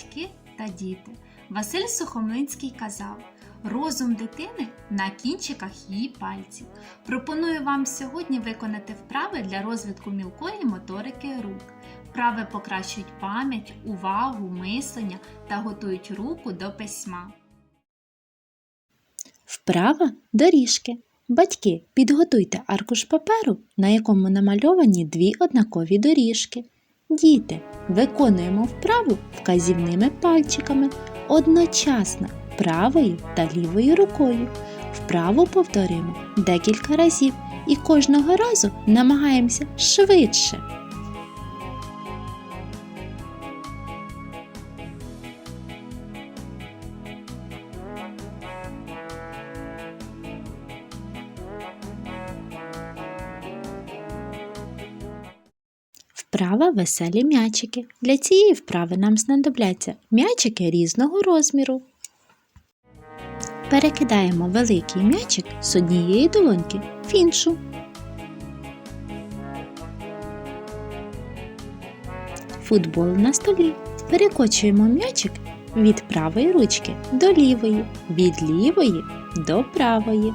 батьки та діти! Василь Сухомлинський казав: розум дитини на кінчиках її пальців. Пропоную вам сьогодні виконати вправи для розвитку мілкої моторики рук. Вправи покращують пам'ять, увагу, мислення та готують руку до письма. Вправа доріжки. Батьки, підготуйте аркуш паперу, на якому намальовані дві однакові доріжки. Діти, виконуємо вправу вказівними пальчиками одночасно правою та лівою рукою. Вправу повторюємо декілька разів і кожного разу намагаємося швидше. Вправа веселі м'ячики. Для цієї вправи нам знадобляться м'ячики різного розміру. Перекидаємо великий м'ячик з однієї долоньки в іншу. Футбол на столі. Перекочуємо м'ячик від правої ручки до лівої, від лівої до правої.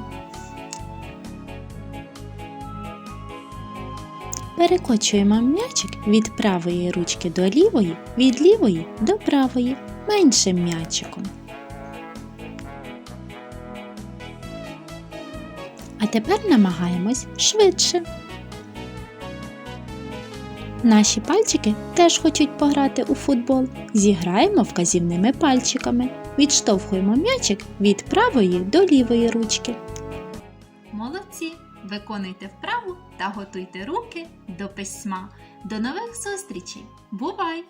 Перекочуємо м'ячик від правої ручки до лівої, від лівої до правої, меншим м'ячиком. А тепер намагаємось швидше. Наші пальчики теж хочуть пограти у футбол. Зіграємо вказівними пальчиками. Відштовхуємо м'ячик від правої до лівої ручки. Молодці! Виконуйте вправу та готуйте руки до письма. До нових зустрічей! Бувай!